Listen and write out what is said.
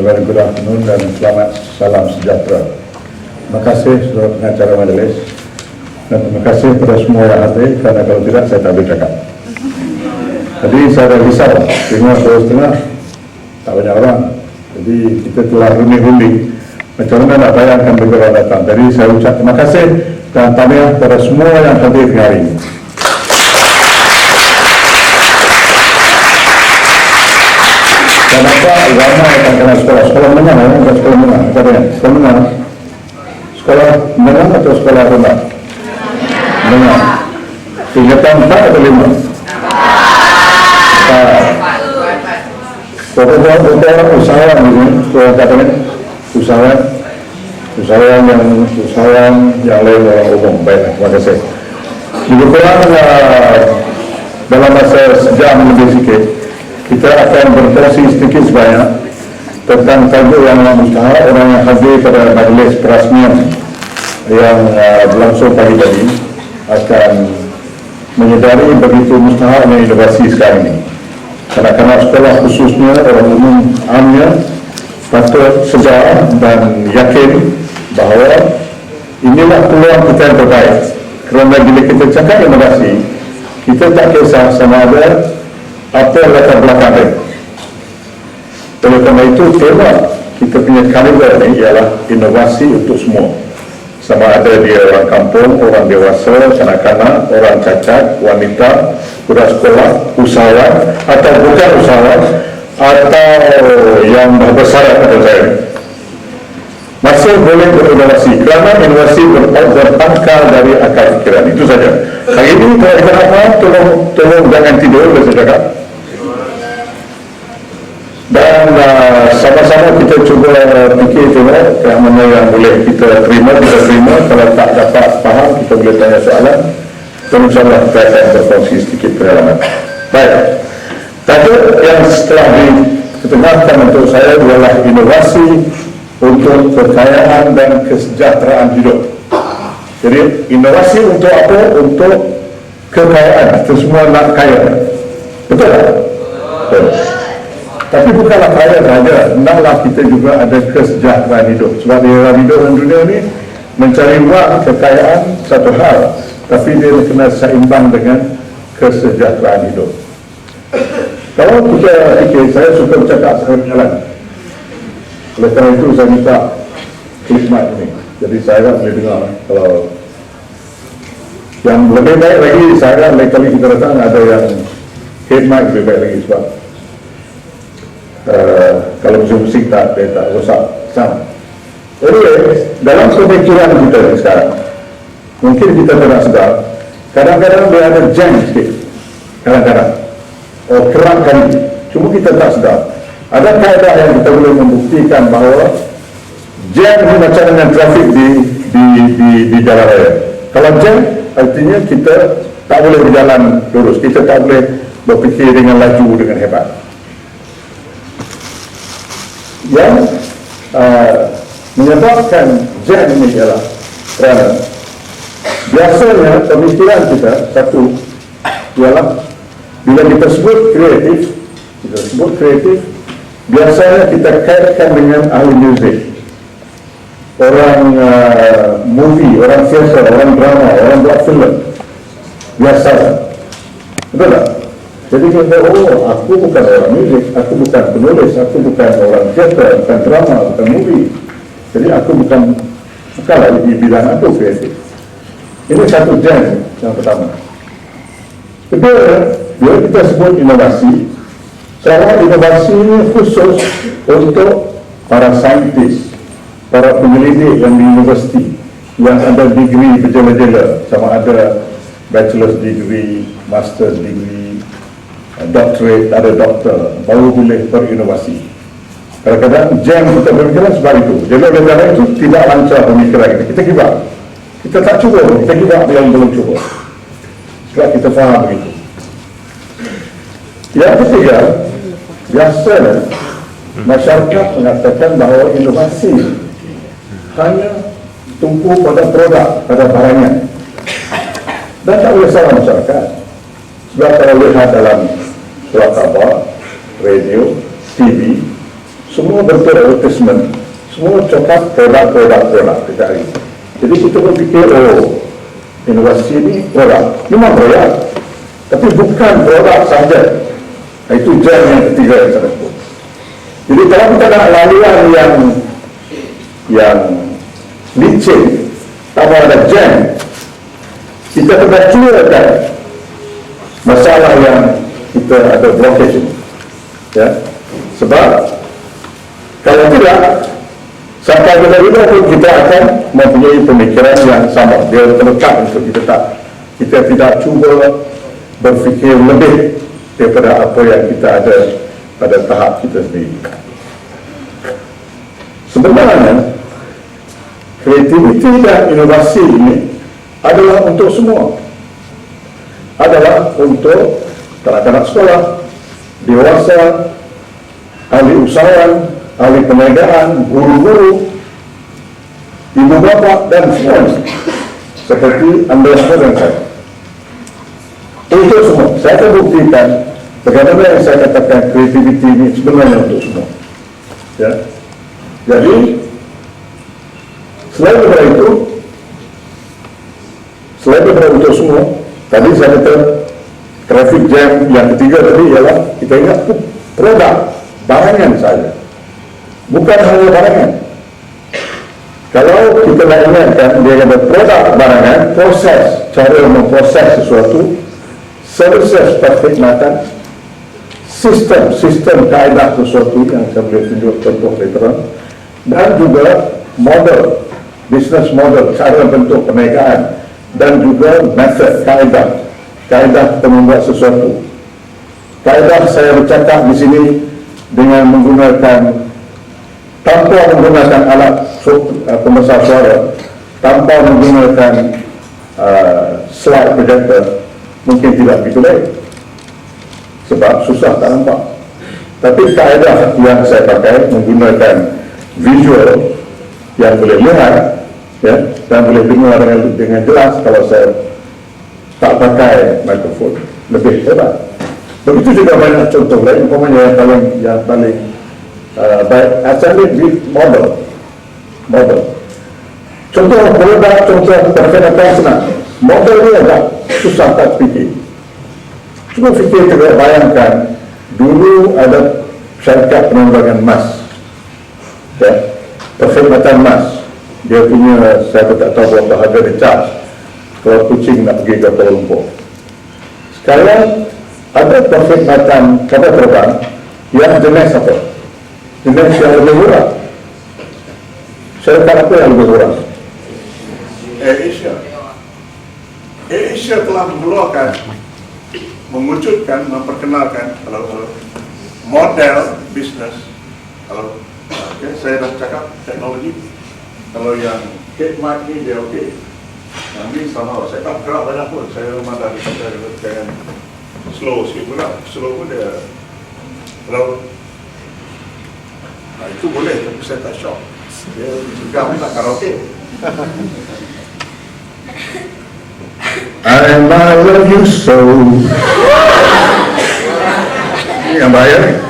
Very good afternoon dan selamat salam sejahtera. Terima kasih saudara pengacara majlis dan terima kasih kepada semua yang hadir kerana kalau tidak saya tak boleh cakap. Tadi saya dah risau, tengok dua setengah, tak banyak orang. Jadi kita telah runding-runding macam mana nak bayangkan orang datang. Jadi saya ucap terima kasih dan tahniah kepada semua yang hadir hari ini. Dan apa ramai akan kena sekolah. Sekolah menengah, ya? bukan sekolah menengah. Sekolah menengah. Sekolah menengah atau sekolah rendah? Menengah. Tingkatan empat atau lima? Empat. Pokoknya pokoknya usahawan ini, sekolah katanya usahawan, usahawan yang usahawan yang lain orang umum. Baik, terima kasih. Lebih kurang uh, dalam masa sejam lebih sikit, kita akan berkongsi sedikit sebanyak tentang tajuk yang mustahak. Orang yang hadir pada majlis perasmian yang uh, berlangsung pagi tadi akan menyedari begitu mustahaknya inovasi sekarang ini. Kanak-kanak sekolah khususnya orang umum amnya patut sedar dan yakin bahawa inilah peluang kita yang terbaik. Kerana bila kita cakap inovasi kita tak kisah sama ada apa latar belakang dia. Oleh kerana itu, tema kita punya kaliber ni ialah inovasi untuk semua. Sama ada dia orang kampung, orang dewasa, kanak-kanak, orang cacat, wanita, budak sekolah, usahawan atau bukan usahawan atau yang bersyarat pada saya. Masih boleh berinovasi kerana inovasi ber- berpangkal dari akal fikiran. Itu saja. Hari ini kalau kita apa, tolong, tolong jangan tidur, saya cakap? Dan uh, sama-sama kita cuba uh, fikir tengok yang mana yang boleh kita terima, kita terima. Kalau tak dapat faham, kita boleh tanya soalan. Dan insyaAllah kita akan berkongsi sedikit pengalaman. Baik. Tajuk yang setelah diketengahkan untuk saya adalah inovasi untuk kekayaan dan kesejahteraan hidup jadi inovasi untuk apa? untuk kekayaan, kita semua nak kaya betul tak? betul tapi bukanlah kaya saja, hendaklah kita juga ada kesejahteraan hidup. Sebab di dalam hidup dalam dunia ni, mencari wang, kekayaan, satu hal. Tapi dia kena seimbang dengan kesejahteraan hidup. Kalau kita fikir, saya suka bercakap saya berjalan. Oleh kerana itu saya minta mic ini. Jadi saya boleh dengar kalau yang lebih baik lagi saya lain kali kita datang ada yang mic lebih baik lagi sebab uh, kalau musik-musik tak dia tak rosak sama. Anyway, dalam pemikiran kita sekarang, mungkin kita tidak sedar, kadang-kadang dia ada jam sikit, kadang-kadang, oh kerap kali, cuma kita tak sedar. Ada kaedah yang kita boleh membuktikan bahawa jam ni macam dengan trafik di di di di jalan raya. Kalau jam, artinya kita tak boleh berjalan lurus, kita tak boleh berfikir dengan laju dengan hebat yang uh, menyebabkan jam ini ialah kerana biasanya pemikiran kita satu ialah bila kita sebut kreatif kita sebut kreatif biasanya kita kaitkan dengan ahli muzik orang uh, movie, orang teater, orang drama, orang buat filem biasa betul tak? Jadi kita oh aku bukan orang muzik, aku bukan penulis, aku bukan orang teater, bukan drama, bukan movie. Jadi aku bukan bukanlah di bidang aku kreatif. Ini satu jam yang pertama. Kedua, bila kita sebut inovasi, secara inovasi ini khusus untuk para saintis, para penyelidik yang di universiti, yang ada degree berjela-jela, sama ada bachelor's degree, master's degree, doctorate, ada doktor, baru boleh berinovasi. Kadang-kadang jam kita berfikiran sebab itu. Kerana itu tidak lancar pemikiran kita. Kita up. Kita tak cuba, kita up yang belum cuba. Sebab kita faham begitu. Yang ketiga, biasanya masyarakat mengatakan bahawa inovasi hanya tumpu pada produk, pada barangnya. Dan tak boleh salah masyarakat. Sebab kalau lihat dalam surat khabar, radio, TV, semua bentuk advertisement, semua cakap produk-produk produk kita hari. Jadi kita berfikir, oh, inovasi ini produk, memang produk, tapi bukan produk saja. Itu jam yang ketiga yang saya sebut. Jadi kalau kita nak laluan yang yang licin, tambah ada jam, kita kena clearkan masalah yang kita ada blockage ini. Ya. Sebab kalau tidak sampai bila-bila pun kita akan mempunyai pemikiran yang sama. Dia terlekat untuk kita tak kita tidak cuba berfikir lebih daripada apa yang kita ada pada tahap kita sendiri. Sebenarnya kreativiti dan inovasi ini adalah untuk semua. Adalah untuk kanak-kanak sekolah, dewasa, ahli usahawan, ahli perniagaan, guru-guru, ibu bapa dan semua seperti anda semua dan saya. Untuk semua, saya akan buktikan bagaimana yang saya katakan kreativiti ini sebenarnya untuk semua. Ya. Jadi, selain daripada itu, selain daripada untuk semua, tadi saya kata traffic jam yang ketiga tadi ialah kita ingat produk, barangan saja. Bukan hanya barangan. Kalau kita nak ingatkan dia ada produk barangan, proses, cara memproses sesuatu, services perkhidmatan, sistem, sistem kaedah sesuatu yang saya boleh tunjuk contoh later dan juga model, business model, cara bentuk perniagaan, dan juga method, kaedah, kaedah membuat sesuatu. Kaedah saya bercakap di sini dengan menggunakan tanpa menggunakan alat uh, pembesar suara, tanpa menggunakan uh, slide projector, mungkin tidak begitu baik. Sebab susah tak nampak. Tapi kaedah yang saya pakai menggunakan visual yang boleh lihat ya, dan boleh dengar dengan, dengan jelas kalau saya tak pakai mikrofon lebih hebat. Begitu juga banyak contoh lain, umpamanya yang paling yang paling uh, baik assembly with model model contoh produk contoh perkhidmatan senang model ni agak susah tak fikir cuba fikir juga bayangkan dulu ada syarikat penerbangan emas ya, perkhidmatan emas dia punya saya tak tahu berapa harga dia charge kalau kucing nak pergi ke Kuala Lumpur sekarang ada perkhidmatan kapal terbang yang jenis apa? Jenis yang lebih murah. Syarikat apa yang lebih murah? Air Asia. Asia telah mengeluarkan, mewujudkan, memperkenalkan kalau, model bisnes. Kalau okay, saya dah cakap teknologi, kalau yang khidmat ni dia okey. Yang sama, saya tak gerak banyak pun. Saya memang dah jangan slow sikit pula. Slow pun dia kalau Nah, itu boleh, tapi saya tak shock. Dia juga nak karaoke. And I love you so. Anybody else?